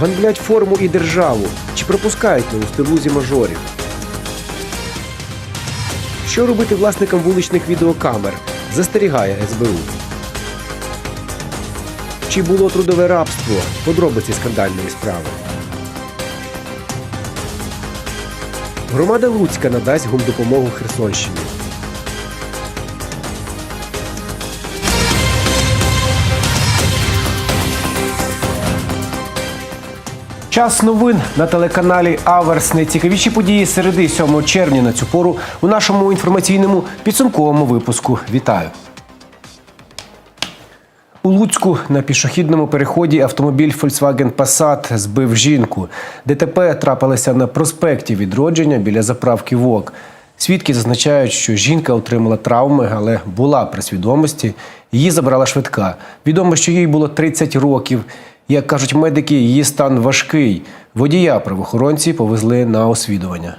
ганблять форму і державу, чи пропускають на устилузі мажорів. Що робити власникам вуличних відеокамер? Застерігає СБУ. Чи було трудове рабство? Подробиці скандальної справи. Громада Луцька надасть гумдопомогу Херсонщині. Час новин на телеканалі Аверс. Найцікавіші події середи 7 червня на цю пору у нашому інформаційному підсумковому випуску. Вітаю! У Луцьку на пішохідному переході автомобіль Volkswagen Passat збив жінку. ДТП трапилося на проспекті відродження біля заправки ВОК. Свідки зазначають, що жінка отримала травми, але була при свідомості. Її забрала швидка. Відомо, що їй було 30 років. Як кажуть медики, її стан важкий. Водія правоохоронці повезли на освідування.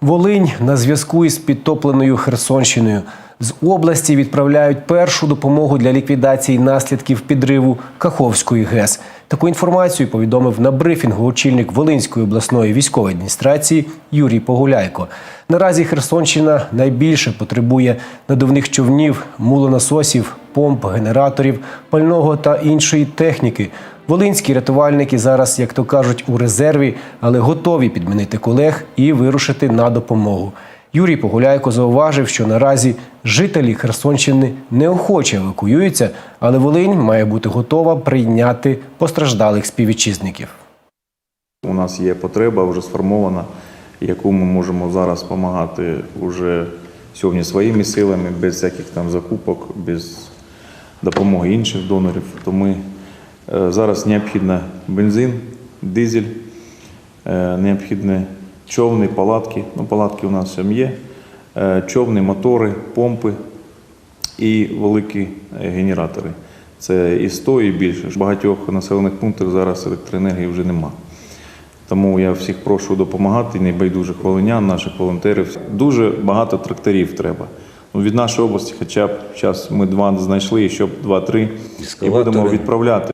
Волинь на зв'язку із підтопленою Херсонщиною. З області відправляють першу допомогу для ліквідації наслідків підриву Каховської ГЕС. Таку інформацію повідомив на брифінгу очільник Волинської обласної військової адміністрації Юрій Погуляйко. Наразі Херсонщина найбільше потребує надувних човнів, мулонасосів, помп, генераторів, пального та іншої техніки. Волинські рятувальники зараз, як то кажуть, у резерві, але готові підмінити колег і вирушити на допомогу. Юрій Погуляйко зауважив, що наразі жителі Херсонщини неохоче евакуюються, але Волинь має бути готова прийняти постраждалих співвітчизників. У нас є потреба вже сформована, яку ми можемо зараз допомагати уже сьогодні своїми силами, без всяких там закупок, без допомоги інших донорів. То ми е, зараз необхідно бензин, дизель, е, необхідні човни, палатки. Ну, палатки у нас там є, е, човни, мотори, помпи і великі генератори. Це і 100, і більше. В багатьох населених пунктах зараз електроенергії вже нема. Тому я всіх прошу допомагати, небайдужих волинян, наших волонтерів. Дуже багато тракторів треба. Ну, від нашої області, хоча б зараз ми два знайшли, і щоб два-три, і будемо відправляти.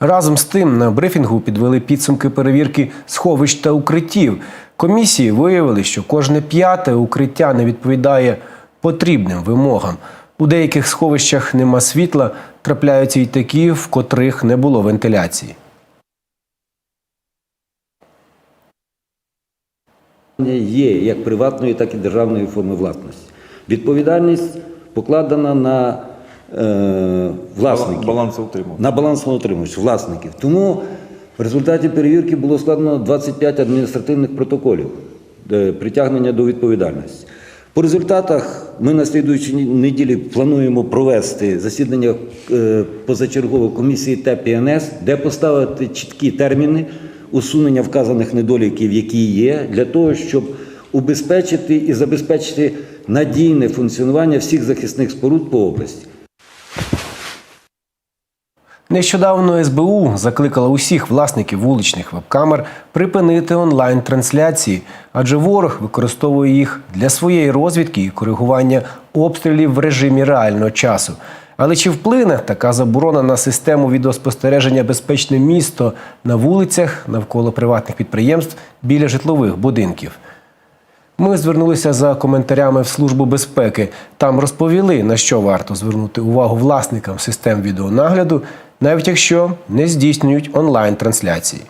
Разом з тим на брифінгу підвели підсумки перевірки сховищ та укриттів. Комісії виявили, що кожне п'яте укриття не відповідає потрібним вимогам. У деяких сховищах нема світла, трапляються й такі, в котрих не було вентиляції. є як приватної, так і державної форми власності. Відповідальність покладена на е, власників. На балансоутримувач, власників. Тому в результаті перевірки було складено 25 адміністративних протоколів е, притягнення до відповідальності. По результатах ми на слідуючій неділі плануємо провести засідання е, позачергової комісії ТЕП і НС, де поставити чіткі терміни усунення вказаних недоліків, які є, для того, щоб убезпечити і забезпечити надійне функціонування всіх захисних споруд по області. Нещодавно СБУ закликала усіх власників вуличних веб-камер припинити онлайн-трансляції, адже ворог використовує їх для своєї розвідки і коригування обстрілів в режимі реального часу. Але чи вплине така заборона на систему відеоспостереження безпечне місто на вулицях навколо приватних підприємств біля житлових будинків? Ми звернулися за коментарями в службу безпеки. Там розповіли, на що варто звернути увагу власникам систем відеонагляду, навіть якщо не здійснюють онлайн-трансляції.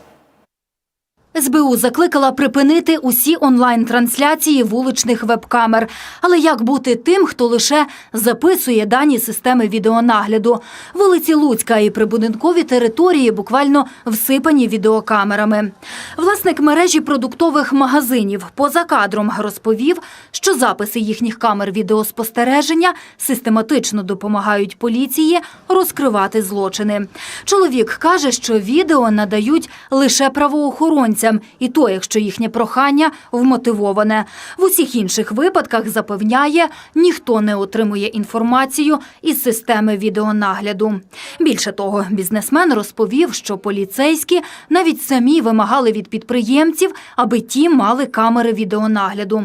СБУ закликала припинити усі онлайн-трансляції вуличних веб-камер. Але як бути тим, хто лише записує дані системи відеонагляду? Вулиці Луцька і прибудинкові території буквально всипані відеокамерами. Власник мережі продуктових магазинів поза кадром розповів, що записи їхніх камер відеоспостереження систематично допомагають поліції розкривати злочини. Чоловік каже, що відео надають лише правоохоронцям, охоронцям, і то, якщо їхнє прохання вмотивоване. В усіх інших випадках запевняє, ніхто не отримує інформацію із системи відеонагляду. Більше того, бізнесмен розповів, що поліцейські навіть самі вимагали від підприємців, аби ті мали камери відеонагляду.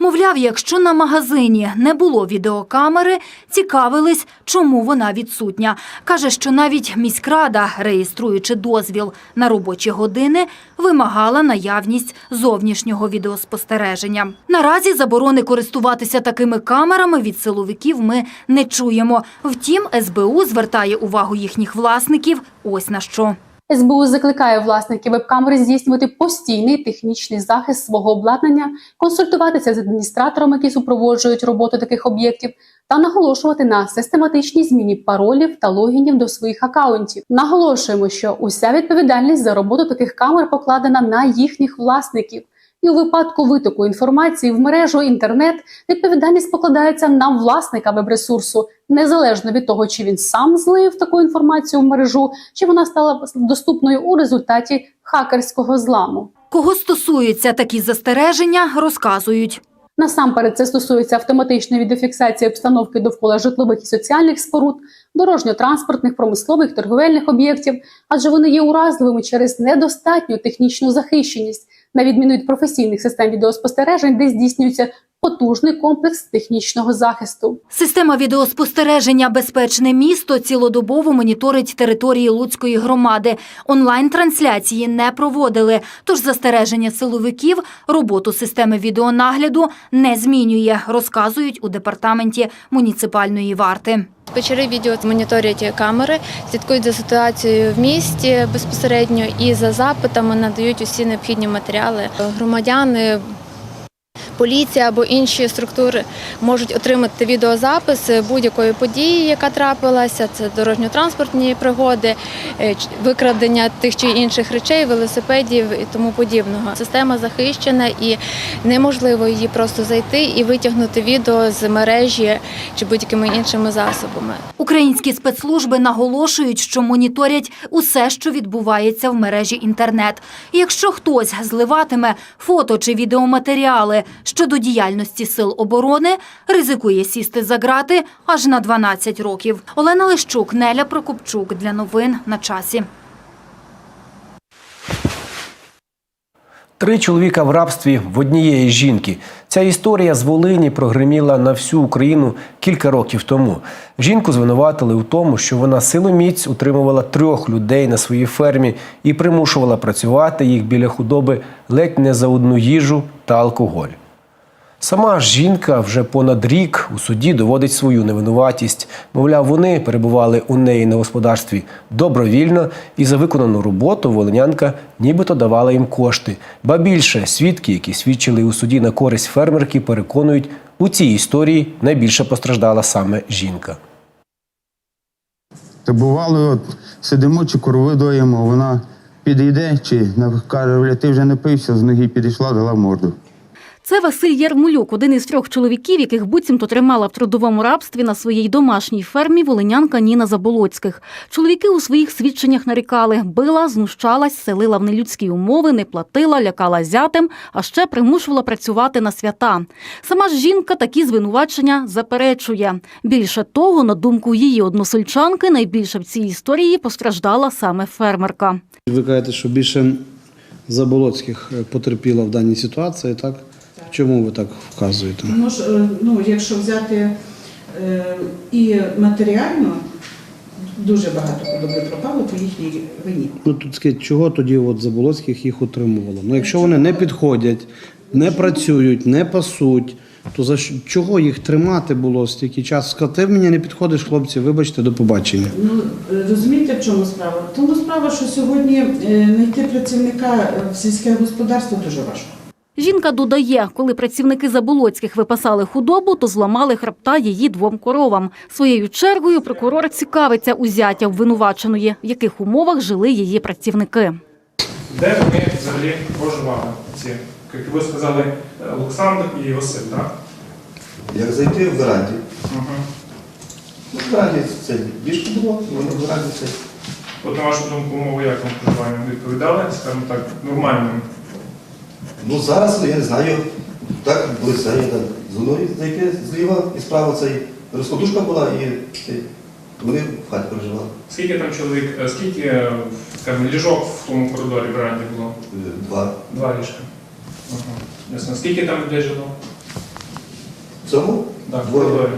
Мовляв, якщо на магазині не було відеокамери, цікавились, чому вона відсутня. Каже, що навіть міськрада, реєструючи дозвіл на робочі години, вимагала наявність зовнішнього відеоспостереження. Наразі заборони користуватися такими камерами від силовиків ми не чуємо. Втім, СБУ звертає увагу їхніх власників ось на що. СБУ закликає власників веб-камери здійснювати постійний технічний захист свого обладнання, консультуватися з адміністраторами, які супроводжують роботу таких об'єктів, та наголошувати на систематичній зміні паролів та логінів до своїх акаунтів. Наголошуємо, що уся відповідальність за роботу таких камер покладена на їхніх власників. І у випадку витоку інформації в мережу інтернет відповідальність покладається на власника веб-ресурсу, незалежно від того, чи він сам злив таку інформацію в мережу, чи вона стала доступною у результаті хакерського зламу. Кого стосуються такі застереження, розказують. Насамперед, це стосується автоматичної відеофіксації обстановки довкола житлових і соціальних споруд, дорожньо-транспортних, промислових, торговельних об'єктів, адже вони є уразливими через недостатню технічну захищеність, на відміну від професійних систем відеоспостережень, де здійснюється потужний комплекс технічного захисту. Система відеоспостереження Безпечне місто цілодобово моніторить території Луцької громади. Онлайн-трансляції не проводили, тож застереження силовиків роботу системи відеонагляду не змінює, розказують у департаменті муніципальної варти. Вечори відео моніторять камери, слідкують за ситуацією в місті безпосередньо і за запитами надають усі необхідні матеріали. Громадяни, поліція або інші структури можуть отримати відеозапис будь-якої події, яка трапилася. Це дорожньо-транспортні пригоди, е, викрадення тих чи інших речей, велосипедів і тому подібного. Система захищена і неможливо її просто зайти і витягнути відео з мережі чи будь-якими іншими засобами. Українські спецслужби наголошують, що моніторять усе, що відбувається в мережі інтернет. Якщо хтось зливатиме фото чи відеоматеріали щодо діяльності сил оборони, ризикує сісти за грати аж на 12 років. Олена Лищук, Неля Прокопчук для новин на часі. Три чоловіка в рабстві в однієї жінки. Ця історія з Волині прогреміла на всю Україну кілька років тому. Жінку звинуватили у тому, що вона силоміць утримувала трьох людей на своїй фермі і примушувала працювати їх біля худоби ледь не за одну їжу та алкоголь. Сама ж жінка вже понад рік у суді доводить свою невинуватість. Мовляв, вони перебували у неї на господарстві добровільно і за виконану роботу волинянка нібито давала їм кошти. Ба більше свідки, які свідчили у суді на користь фермерки, переконують, у цій історії найбільше постраждала саме жінка. То бувало, от сидимо чи корови доїмо, вона підійде чи каже, ти вже не пився, з ноги підійшла, дала морду. Це Василь Ярмолюк, один із трьох чоловіків, яких буцімто тримала в трудовому рабстві на своїй домашній фермі волинянка Ніна Заболоцьких. Чоловіки у своїх свідченнях нарікали, била, знущалась, селила в нелюдські умови, не платила, лякала зятем, а ще примушувала працювати на свята. Сама ж жінка такі звинувачення заперечує. Більше того, на думку її односельчанки, найбільше в цій історії постраждала саме фермерка. Ви кажете, що більше Заболоцьких е, потерпіла в даній ситуації, так? Чому ви так вказуєте? Тому ж, е, ну, якщо взяти е, і матеріально, дуже багато худоби пропало по їхній вині. Ну тут скажіть, чого тоді от Заболоцьких їх утримувало? Ну якщо вони не підходять, не працюють, не пасуть, то за що- чого їх тримати було стільки часу? Сказати, ти мені не підходиш, хлопці, вибачте, до побачення. Ну, е, розумієте, в чому справа? В Тому справа, що сьогодні е, знайти працівника е, в сільське господарство дуже важко. Жінка додає, коли працівники Заболоцьких випасали худобу, то зламали хребта її двом коровам. Своєю чергою прокурор цікавиться у зятя обвинуваченої, в яких умовах жили її працівники. Де вони взагалі проживали? Ці, як ви сказали, Олександр і Василь, так? Як зайти в веранді? Угу. Ну, в веранді це ліжко було, і воно в веранді це. От на вашу думку, умови як вам проживання відповідали, скажімо так, нормальним Ну зараз я не знаю. Так, там з одної зайти зліва і справа цей розкладушка була і вони в хаті проживали. Скільки там чоловік, е, скільки, е, скажімо, ліжок в тому коридорі в веранді було? Е, Два. Два ліжка. Ага. Ясно. Скільки там людей жило? В цьому Так, в коридорі.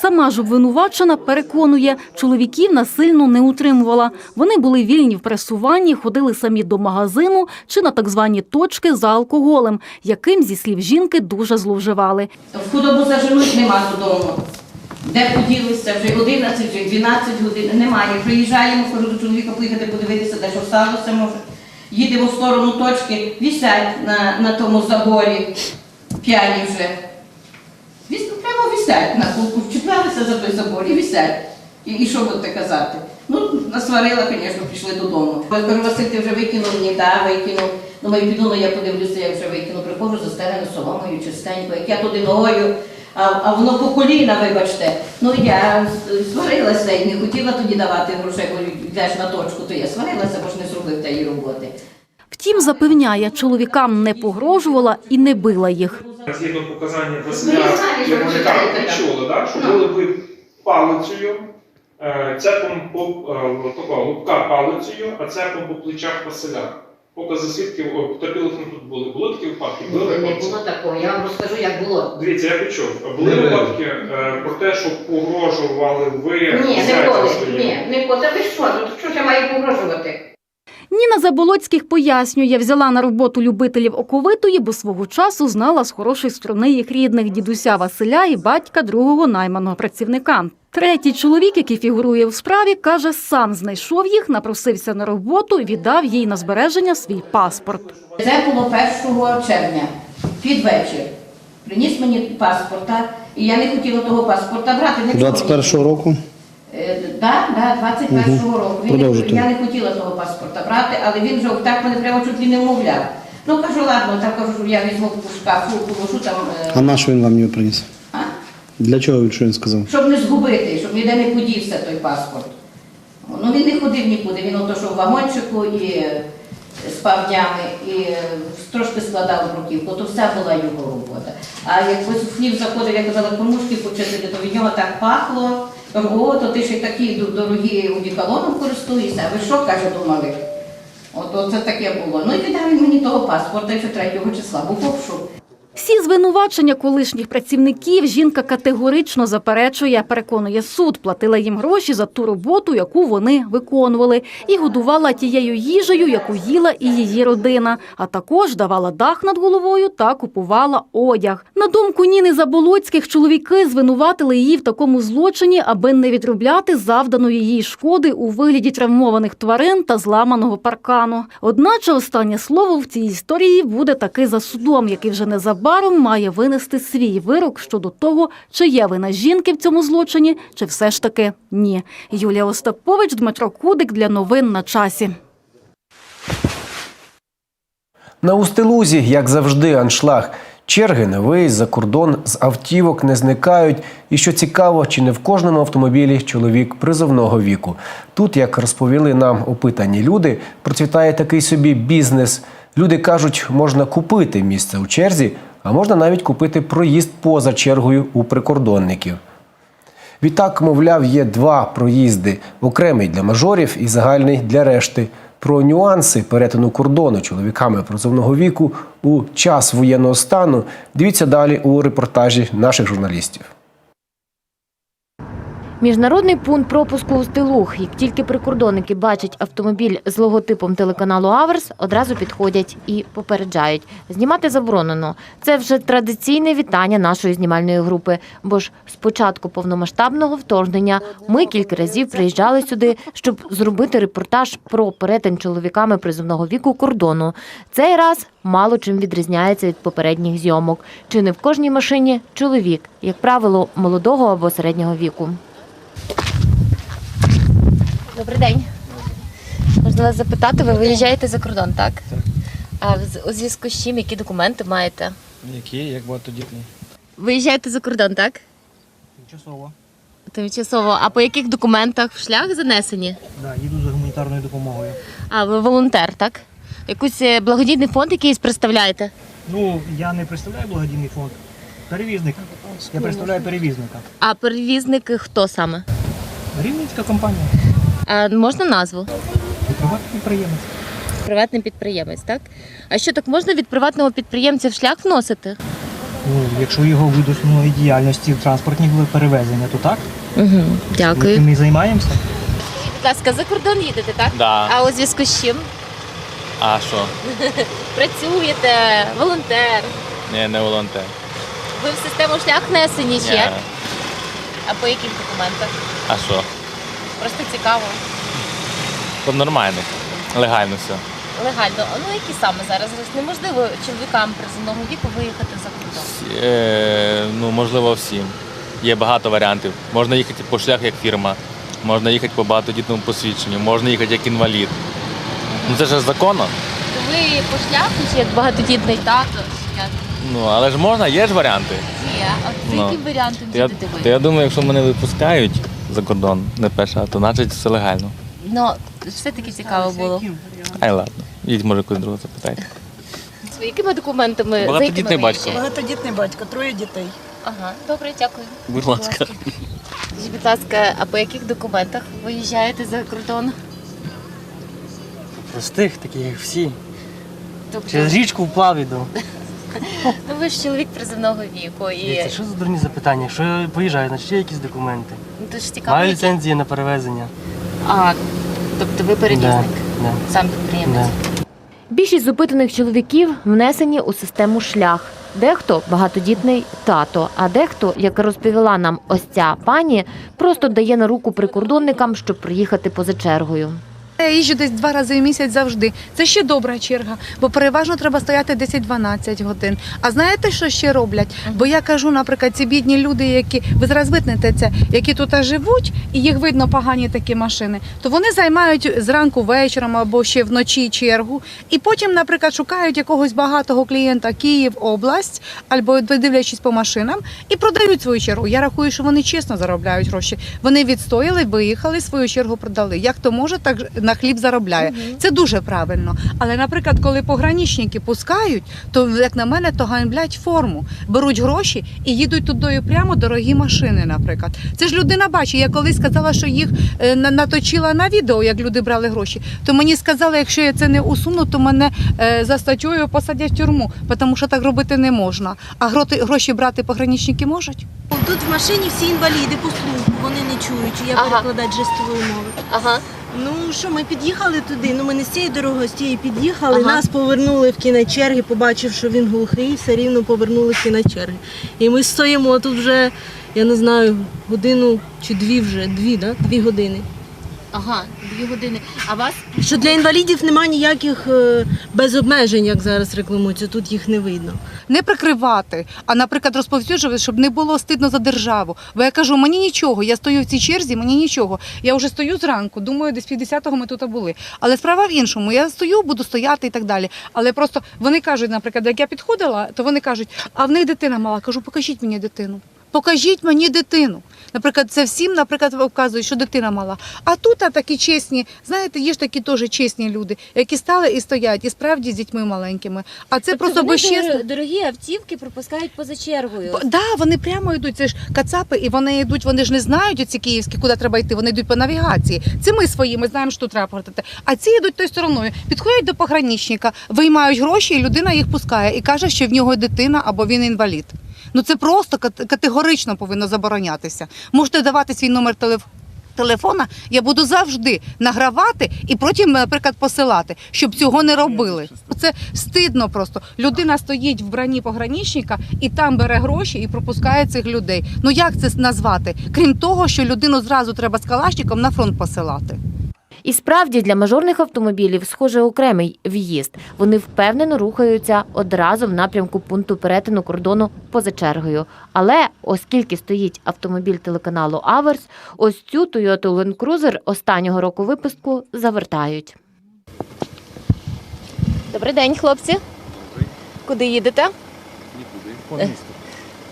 Сама ж обвинувачена переконує, чоловіків насильно не утримувала. Вони були вільні в пересуванні, ходили самі до магазину чи на так звані точки за алкоголем, яким, зі слів жінки, дуже зловживали. В худобу заженуть нема додому. Де поділися вже 11, вже 12 годин, немає. Приїжджаємо, кажу до чоловіка поїхати подивитися, де що сталося, може. Їдемо в сторону точки, вісять на, на тому заборі, п'яні вже. Вісять на кулку, вчіплялися за той забор і вісять. І, і що будете казати? Ну, насварила, звісно, пішли додому. Я кажу, Василь, ти вже викинув? Ні, так, викинув. Думаю, піду, ну я подивлюся, я вже викину. Приходжу застелену соломою, чистенько, як я туди ногою, а, а воно по коліна, вибачте. Ну я сварилася і не хотіла тоді давати грошей, бо йдеш на точку, то я сварилася, бо ж не зробив тієї роботи. Втім, запевняє, чоловікам не погрожувала і не била їх. Згідно показання Василя я ви так. чули, да? що Ну. били ви палицею, е, цепом по е, лупка палицею, а цепом по плечах Василя. Покази свідків, потерпілих не тут були. Були такі випадки? Не було такого, я вам розкажу, як було. Дивіться, я почув. Були Не випадки е, про те, що погрожували ви Ні, ніколи, своїм? ні, ніколи. Та ви що, що я маю погрожувати? Ніна Заболоцьких пояснює, взяла на роботу любителів оковитої, бо свого часу знала з хорошої сторони їх рідних дідуся Василя і батька другого найманого працівника. Третій чоловік, який фігурує у справі, каже, сам знайшов їх, напросився на роботу і віддав їй на збереження свій паспорт. Це було 1 червня, під вечір. Приніс мені паспорта, і я не хотіла того паспорта брати. Не було. 21-го року. Е, Да, да, 21-го року. Він я не хотіла того паспорта брати, але він вже так мене прямо чуть ли не вмовляв. Ну кажу, ладно, так кажу, я візьму в шкафу, положу там, е, А на що він вам його приніс? а? Для чого він що він сказав? щоб не згубити, щоб ніде не подівся той паспорт. Ну він не ходив нікуди, він ото що в вагончику і е, спав днями, і е, трошки складав бруківку, то все була його робота. А як ось в хліб заходив, я казала, кормушки почистити, то від нього так пахло. О, то ти ще такі дорогі одіколоном користуєшся. А ви що, каже, думали? От, от це таке було. Ну і віддав він мені того паспорта, ще що 3 числа був обшук. Всі звинувачення колишніх працівників жінка категорично заперечує, переконує суд, платила їм гроші за ту роботу, яку вони виконували, і годувала тією їжею, яку їла і її родина, а також давала дах над головою та купувала одяг. На думку Ніни Заболоцьких, чоловіки звинуватили її в такому злочині, аби не відробляти завданої їй шкоди у вигляді травмованих тварин та зламаного паркану. Одначе останнє слово в цій історії буде таки за судом, який вже незабаром має винести свій вирок щодо того, чи є вина жінки в цьому злочині, чи все ж таки ні. Юлія Остапович, Дмитро Кудик для новин на часі. На Устилузі, як завжди, аншлаг. Черги на виїзд за кордон з автівок не зникають. І що цікаво, чи не в кожному автомобілі чоловік призовного віку. Тут, як розповіли нам опитані люди, процвітає такий собі бізнес. Люди кажуть, можна купити місце у черзі, а можна навіть купити проїзд поза чергою у прикордонників. Відтак, мовляв, є два проїзди: окремий для мажорів і загальний для решти. Про нюанси перетину кордону чоловіками призовного віку у час воєнного стану дивіться далі у репортажі наших журналістів. Міжнародний пункт пропуску у Стилух. Як тільки прикордонники бачать автомобіль з логотипом телеканалу Аверс, одразу підходять і попереджають. Знімати заборонено. Це вже традиційне вітання нашої знімальної групи. Бо ж з початку повномасштабного вторгнення ми кілька разів приїжджали сюди, щоб зробити репортаж про перетин чоловіками призовного віку кордону. Цей раз мало чим відрізняється від попередніх зйомок. Чи не в кожній машині чоловік, як правило, молодого або середнього віку. Добрий день. Можна вас запитати, ви виїжджаєте за кордон, так? А в- у зв'язку з чим, які документи маєте? Які, як багатодітний? Виїжджаєте за кордон, так? Тимчасово. Тимчасово. А по яких документах в шлях занесені? Да, їду за гуманітарною допомогою. А, ви волонтер, так? Якийсь е, благодійний фонд якийсь представляєте? Ну, я не представляю благодійний фонд. Перевізник. Я представляю перевізника. А перевізник хто саме? Рівненська компанія. А можна назву? Приватний підприємець. Приватний підприємець, так? А що так можна від приватного підприємця в шлях вносити? Ну, якщо його вид основної діяльності в транспортні перевезення, то так. Угу, Ми дякую. тим і займаємося. Будь ласка, за кордон їдете, так? Да. А у зв'язку з чим? А що? Працюєте, волонтер. Ні, не волонтер. Ви в систему шлях внесені чи Ні. як? А по яких документах? А що? Просто цікаво. Тут нормально. Легально все. Легально. А ну які саме зараз? Зараз неможливо чоловікам приземного віку виїхати за кордон. Е, ну, можливо, всім. Є багато варіантів. Можна їхати по шлях як фірма, можна їхати по багатодітному посвідченню, можна їхати як інвалід. Ну це ж законно. Ви по шляху чи як багатодітний тато? чи як? Ну, але ж можна, є ж варіанти. Є. А за Ну, яким варіантом То я, їдете то ви? я думаю, якщо мене випускають за кордон, не перша, то значить все легально. Ну, все-таки цікаво було. Ай ладно. Їдь, може, когось другого запитайте. З якими документами? за якими Багатодітний ви батько. їжджаєте? Багатодітний батько, троє дітей. Ага, добре, дякую. Будь ласка. Скажіть, будь ласка, а по яких документах виїжджаєте за кордон? Простих, таких як всі. Тобто, Через річку вплав іду. ну ви ж чоловік приземного віку і Дивіться, що за дурні запитання? Якщо я поїжджаю, значить є якісь документи. ну, дуже цікаво. Маю які- ліцензії на перевезення. А, тобто ви перевізник, Да, да, сам підприємець. да. Більшість зупитаних чоловіків внесені у систему шлях. Дехто багатодітний тато, а дехто, як розповіла нам ось ця пані, просто дає на руку прикордонникам, щоб приїхати поза чергою. Я їжджу десь два рази в місяць завжди. Це ще добра черга, бо переважно треба стояти 10-12 годин. А знаєте, що ще роблять? Бо я кажу, наприклад, ці бідні люди, які ви зараз витнете це, які тут живуть, і їх видно погані такі машини, то вони займають зранку вечором або ще вночі чергу, і потім, наприклад, шукають якогось багатого клієнта Київ, область, або дивлячись по машинам, і продають свою чергу. Я рахую, що вони чесно заробляють гроші. Вони відстояли, виїхали, свою чергу продали. Як то може, так на хліб заробляє. Це дуже правильно. Але, наприклад, коли пограничники пускають, то як на мене, то ганьблять форму, беруть гроші і їдуть туди прямо дорогі машини. Наприклад, це ж людина бачить. Я колись сказала, що їх е, наточила на відео, як люди брали гроші. То мені сказали, якщо я це не усуну, то мене е, за статтєю посадять в тюрму, тому що так робити не можна. А гроші брати пограничники можуть. Тут в машині всі інваліди по слуху, вони не чують, я Ага. перекладач жестової мови. Ага. Ну що, ми під'їхали туди, ну ми не з цієї дороги, з тієї під'їхали, Ага. нас повернули в кінець черги, побачив, що він глухий, все рівно повернули в кіночерги. черги. І ми стоїмо тут вже, я не знаю, годину чи дві вже, дві, да? дві години. Ага, дві години. А вас Що для інвалідів немає ніяких е, без обмежень, як зараз рекламується, тут їх не видно. не прикривати, а, наприклад, розповсюджувати, щоб не було стидно за державу. Бо я кажу, мені нічого, я стою в цій черзі, мені нічого. Я вже стою зранку, думаю, десь 50-го ми тут були. Але справа в іншому, я стою, буду стояти і так далі. Але просто вони кажуть, наприклад, як я підходила, то вони кажуть, а в них дитина мала. Кажу, покажіть мені дитину. Покажіть мені дитину. Наприклад, це всім, наприклад, вказують, що дитина мала. А тут а такі чесні, знаєте, є ж такі теж чесні люди, які стали і стоять, і справді з дітьми маленькими. А це просто безчесно. дорогі автівки пропускають поза чергою. Бо- Да, вони прямо йдуть. Це ж кацапи, і вони йдуть. Вони ж не знають оці київські, куди треба йти. Вони йдуть по навігації. Це ми свої, ми знаємо, що треба повертати. А ці йдуть тою стороною. Підходять до пограничника, виймають гроші, і людина їх пускає і каже, що в нього дитина або він інвалід. Ну це просто кат- категорично повинно заборонятися. Можете давати свій номер телефону. Телефона я буду завжди награвати і потім, наприклад, посилати, щоб цього не робили. Це стидно просто. Людина стоїть в брані пограничника і там бере гроші і пропускає цих людей. Ну як це назвати? Крім того, що людину зразу треба з калашником на фронт посилати. І справді для мажорних автомобілів схоже окремий в'їзд. Вони впевнено рухаються одразу в напрямку пункту перетину кордону поза чергою. Але оскільки стоїть автомобіль телеканалу Аверс, ось цю Toyota Land Cruiser останнього року випуску завертають. Добрий день, хлопці. Куди їдете? Нікуди. По місту.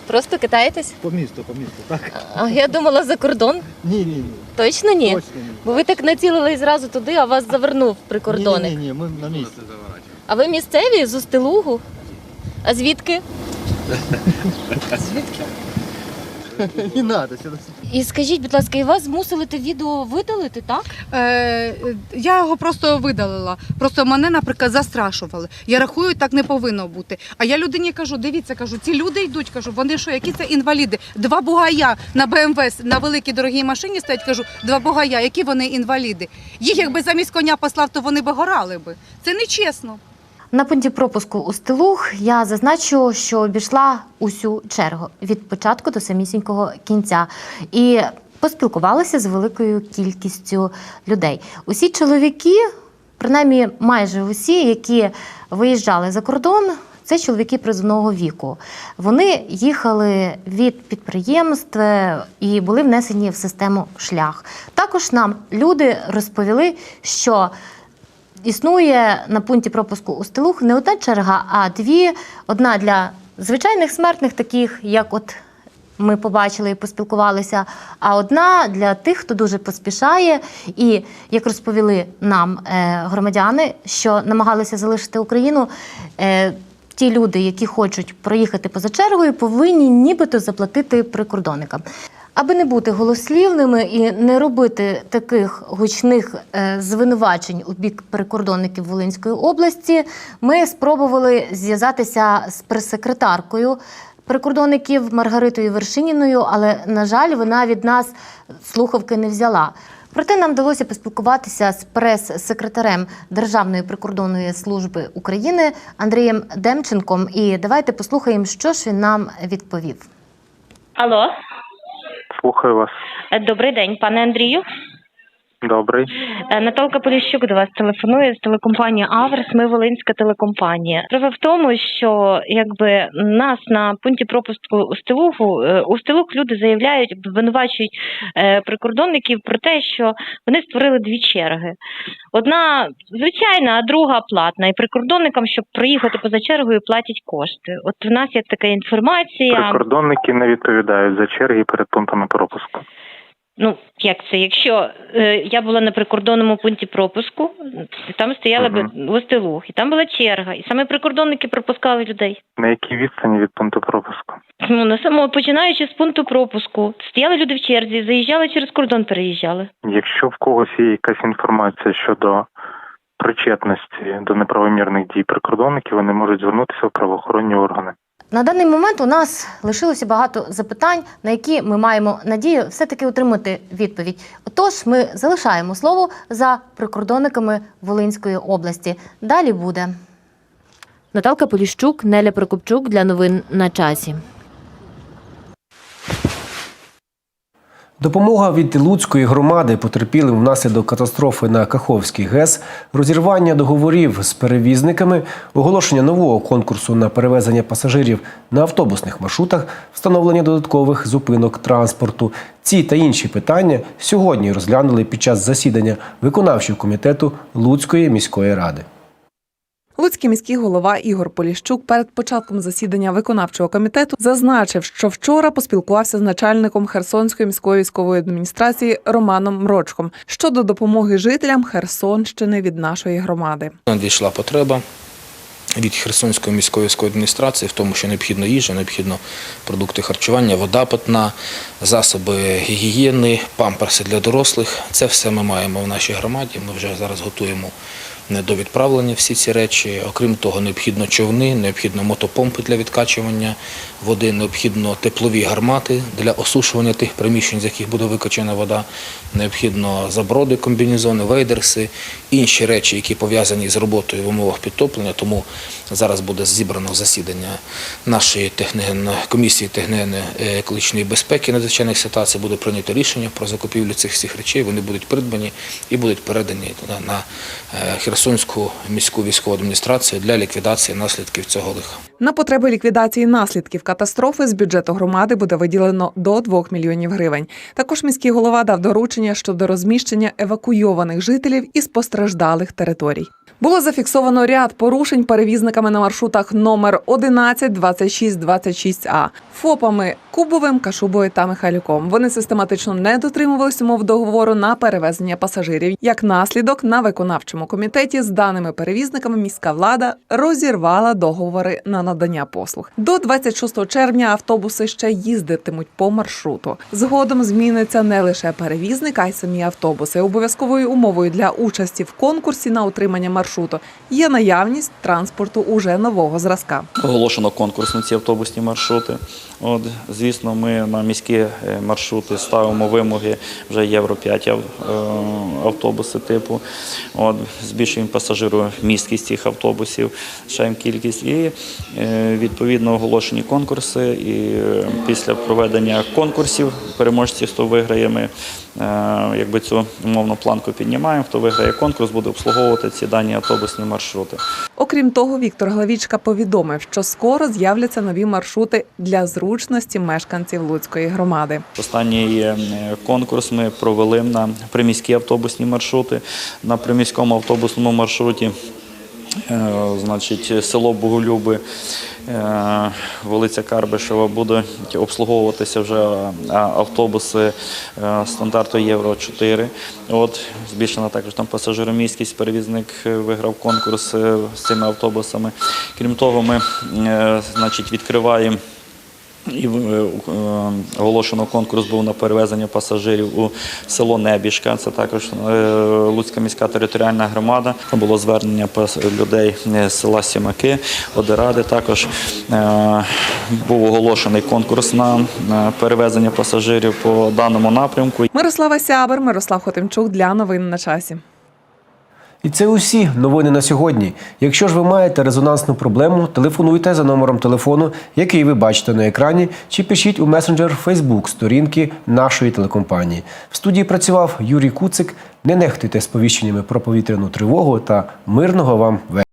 Просто катаєтесь? По місту, по місту, так. А я думала за кордон. Ні, ні, ні. Точно ні? Точно ні. Бо ви так націлились зразу туди, а вас завернув прикордонник. Ні, ні, ні, ми на місці. А ви місцеві з Устилугу? А звідки? Не надо сюди. І скажіть, будь ласка, і вас змусили те відео видалити, так? Е, я його просто видалила. Просто мене, наприклад, застрашували. Я рахую, так не повинно бути. А я людині кажу: дивіться, кажу, ці люди йдуть, кажу, вони що, які це інваліди? Два бугая на БМВ на великій дорогій машині стоять, кажу, два бугая, які вони інваліди. Їх якби замість коня послав, то вони би горали би. Це нечесно. На пункті пропуску у Стилух я зазначу, що обійшла усю чергу від початку до самісінького кінця. І поспілкувалася з великою кількістю людей. Усі чоловіки, принаймні майже усі, які виїжджали за кордон, це чоловіки призовного віку. Вони їхали від підприємств е, і були внесені в систему шлях. Також нам люди розповіли, що існує на пункті пропуску у Стилух не одна черга, а дві. Одна для звичайних смертних, таких як от ми побачили і поспілкувалися, а одна для тих, хто дуже поспішає. І як розповіли нам е, громадяни, що намагалися залишити Україну. Е, Ті люди, які хочуть проїхати поза чергою, повинні нібито заплатити прикордонникам. Аби не бути голослівними і не робити таких гучних е, звинувачень у бік прикордонників Волинської області, ми спробували зв'язатися з прес-секретаркою прикордонників Маргаритою Вершиніною, але, на жаль, вона від нас слухавки не взяла. Проте нам вдалося поспілкуватися з прес-секретарем Державної прикордонної служби України Андрієм Демченком. І давайте послухаємо, що ж він нам відповів. Алло, Слухаю вас. Е, добрий день, пане Андрію. Добрий. Е, Наталка Поліщук до вас телефонує з телекомпанії Аверс. Ми Волинська телекомпанія. Справа в тому, що якби нас на пункті пропуску у Стилуху е, у Стилух люди заявляють, обвинувачують е, прикордонників про те, що вони створили дві черги. Одна звичайна, а друга платна. І прикордонникам, щоб проїхати поза чергою, платять кошти. От в нас є така інформація. Прикордонники не відповідають за черги перед пунктами пропуску. Ну, як це? Якщо е, я була на прикордонному пункті пропуску, там стояла Мгм. би гостелух, і там була черга, і саме прикордонники пропускали людей. На якій відстані від пункту пропуску? Ну, на самому починаючи з пункту пропуску, стояли люди в черзі, заїжджали через кордон, переїжджали. Якщо в когось є якась інформація щодо причетності до неправомірних дій прикордонників, вони можуть звернутися в правоохоронні органи. На даний момент у нас лишилося багато запитань, на які ми маємо надію все-таки отримати відповідь. Отож, ми залишаємо слово за прикордонниками Волинської області. Далі буде. Наталка Поліщук, Неля Прокопчук для новин на часі. Допомога від Луцької громади потерпілим внаслідок катастрофи на Каховській ГЕС, розірвання договорів з перевізниками, оголошення нового конкурсу на перевезення пасажирів на автобусних маршрутах, встановлення додаткових зупинок транспорту. Ці та інші питання сьогодні розглянули під час засідання виконавчого комітету Луцької міської ради. Луцький міський голова Ігор Поліщук перед початком засідання виконавчого комітету зазначив, що вчора поспілкувався з начальником Херсонської міської військової адміністрації Романом Мрочком щодо допомоги жителям Херсонщини від нашої громади. Надійшла потреба від Херсонської міської військової адміністрації в тому, що необхідно їжа, необхідно продукти харчування, вода питна, засоби гігієни, памперси для дорослих. Це все ми маємо в нашій громаді. Ми вже зараз готуємо не до відправлення всі ці речі. Окрім того, необхідно човни, необхідно мотопомпи для відкачування води, необхідно теплові гармати для осушування тих приміщень, з яких буде викачана вода. Необхідно заброди, комбінезони, вейдерси, інші речі, які пов'язані з роботою в умовах підтоплення. Тому зараз буде зібрано засідання нашої комісії техногенно-екологічної безпеки надзвичайних ситуацій. Буде прийнято рішення про закупівлю цих всіх речей. Вони будуть придбані і будуть передані на, е, Херсонську міську військову адміністрацію для ліквідації наслідків цього лиха. На потреби ліквідації наслідків катастрофи з бюджету громади буде виділено до 2 мільйонів гривень. Також міський голова дав доручення щодо розміщення евакуйованих жителів із постраждалих територій. Було зафіксовано ряд порушень перевізниками на маршрутах номер 11, 26, 26А, ФОПами Кубовим, Кашубою та Михайлюком. Вони систематично не дотримувались умов договору на перевезення пасажирів. Як наслідок, на виконавчому комітеті з даними перевізниками міська влада розірвала договори на надання послуг. До 26 червня автобуси ще їздитимуть по маршруту. Згодом зміниться не лише перевізник, а й самі автобуси. Обов'язковою умовою для участі в конкурсі на отримання маршруту є наявність транспорту уже нового зразка. Оголошено конкурс на ці автобусні маршрути. От, звісно, ми на міські е, маршрути ставимо вимоги вже Євро 5 е, автобуси типу. От, збільшуємо пасажиру місткість цих автобусів, шаємо кількість і е, відповідно оголошені конкурси. І після проведення конкурсів переможців, хто виграє, ми якби цю умовну планку піднімаємо. Хто виграє конкурс, буде обслуговувати ці дані автобусні маршрути. Окрім того, Віктор Главічка повідомив, що скоро з'являться нові маршрути для зручності мешканців Луцької громади. Останній е, конкурс ми провели на приміські автобусні маршрути. На приміському автобусному маршруті, е, значить, село Боголюби, е, вулиця Карбишева, будуть обслуговуватися вже е, автобуси е, стандарту Євро 4. От збільшена також там пасажироміськість. Перевізник е, виграв конкурс е, з цими автобусами. Крім того, ми е, значить, відкриваємо. І е, е, оголошено конкурс був на перевезення пасажирів у село Небіжка. Це також е, Луцька міська територіальна громада. Було звернення людей з села Сімаки, Одеради. Також був оголошений конкурс на перевезення пасажирів по даному напрямку. Мирослава Сябер, Мирослав Хотимчук для новин на часі. І це усі новини на сьогодні. Якщо ж ви маєте резонансну проблему, телефонуйте за номером телефону, який ви бачите на екрані, чи пишіть у месенджер Facebook сторінки нашої телекомпанії. В студії працював Юрій Куцик. Не нехтуйте сповіщеннями про повітряну тривогу та мирного вам вечора.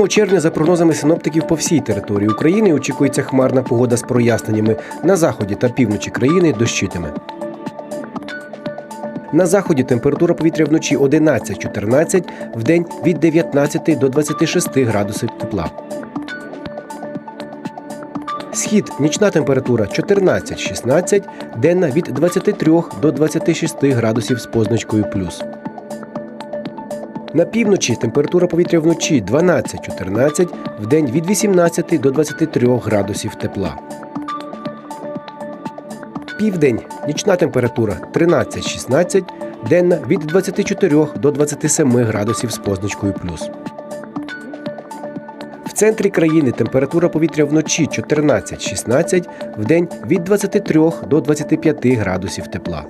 Восьмого червня, за прогнозами синоптиків по всій території України, очікується хмарна погода з проясненнями. На заході та півночі країни дощитиме. На заході температура повітря вночі 11-14, вдень від 19 до 26 градусів тепла. Схід нічна температура 14-16, денна від 23 до 26 градусів з позначкою плюс. На півночі температура повітря вночі 12-14, вдень від 18 до 23 градусів тепла. Південь нічна температура 13-16, денна від 24 до 27 градусів з позначкою плюс. В центрі країни температура повітря вночі 14-16, вдень від 23 до 25 градусів тепла.